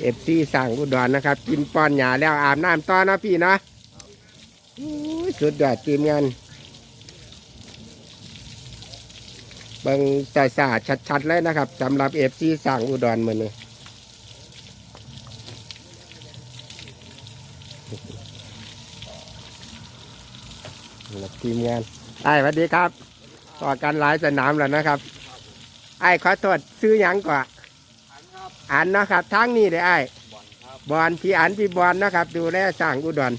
เอฟซีสั่งอุดรนะครับ กินป้อนหยาแล้วอาบน้ำต่อเนาะพี่เนาะสุดยอดทีมงานเบิ่งจ่าสาชัดๆเลยนะครับสำหรับเอฟซีสั่งอุดรมือนี้นี่ล่ะทีมงานไอ้สวัสดีครับ ต่อกันหลายสนามแล้วนะครับ ไอ้ขอโทษซื้อยังกว่า อันนะครับทั้งนี้เลยไอ้ายบอลพี่อันพี่บอลนะครับ ดูแลสร้างอุดร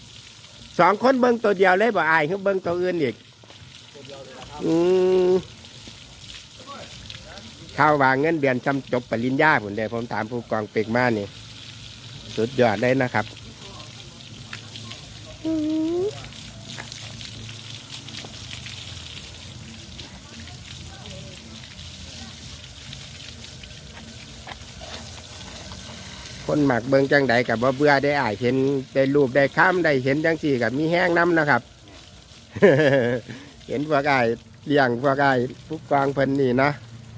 สองคนเบิ้งตัวเดียวเลยบ่ไอ้ายคือเบิ้งตัวอื่นอีกอืมข้าววางเงินเดือนจำจบปริญญาผมเด้ผมถามผู้กองเป็กมานี่สุดยอดเลยนะครับ คนหมักเบิงจังใดกับบ่เบื่อได้อ่ายเห็นได้รูปได้ข้ามได้เห็นจังสี่กับมีแห้งน้ำนะครับ เห็นพวกไอ้เลี้ยงพวกไอ้ผู้กองเพิ่นนี่นะ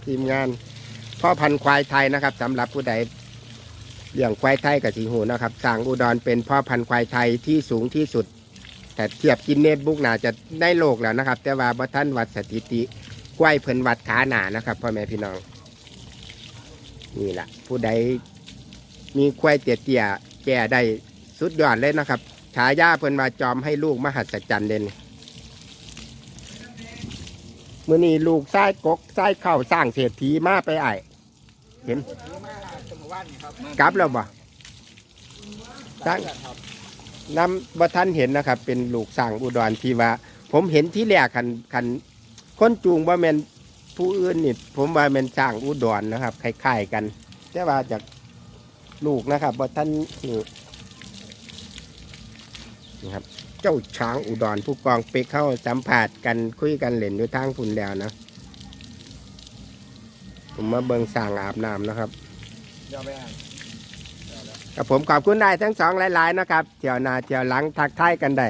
ทีมงานพ่อพันธุ์ควายไทยนะครับสำหรับผู้ใดเลี้ยงควายไทยกับสีหูนะครับสางอุดรเป็นพ่อพันธุ์ควายไทยที่สูงที่สุด แต่เทียบกินเนตบุ๊กน่าจะได้โลกแล้วนะครับ แต่ว่าบ่ท่านวัดสถิติควายเพิ่นวัดขาหนานะครับพ่อแม่พี่น้อง นี่แหละผู้ใด มีควายเตี้ยๆแก่ได้สุดยอดเลยนะครับฉายาเพิ่นมาจอมให้ลูกมหัศจรรย์เด่นมื่อนี้ลูกไส้กกไส้เข้าสร้างเศรษฐีมาไปไอ้เห็นกลับแล้วบ่สร้างน้ำบ่ท่านเห็นนะครับ เป็นลูกสร้างอุดรที่ว่า ผมเห็นที่แรกคันคันคนจูงว่าแมนผู้อื่นนี่ผมว่าแมนสร้างอุดรนะครับคล้ายๆกัน แต่ว่าจาก ลูกนะครับว่าท่านนี่นะครับ เจ้าช้างอุดรผู้กองไปเข้าสัมผัสกันคุยกันเล่นอยู่ทางพุ่นแล้วนะ ผมมาเบิงสร้างอาบน้ำนะครับกับผมขอบคุณได้ทั้งสองหลาย ๆ นะครับเที่ยวหนาเที่ยวหลังทักทายกันได้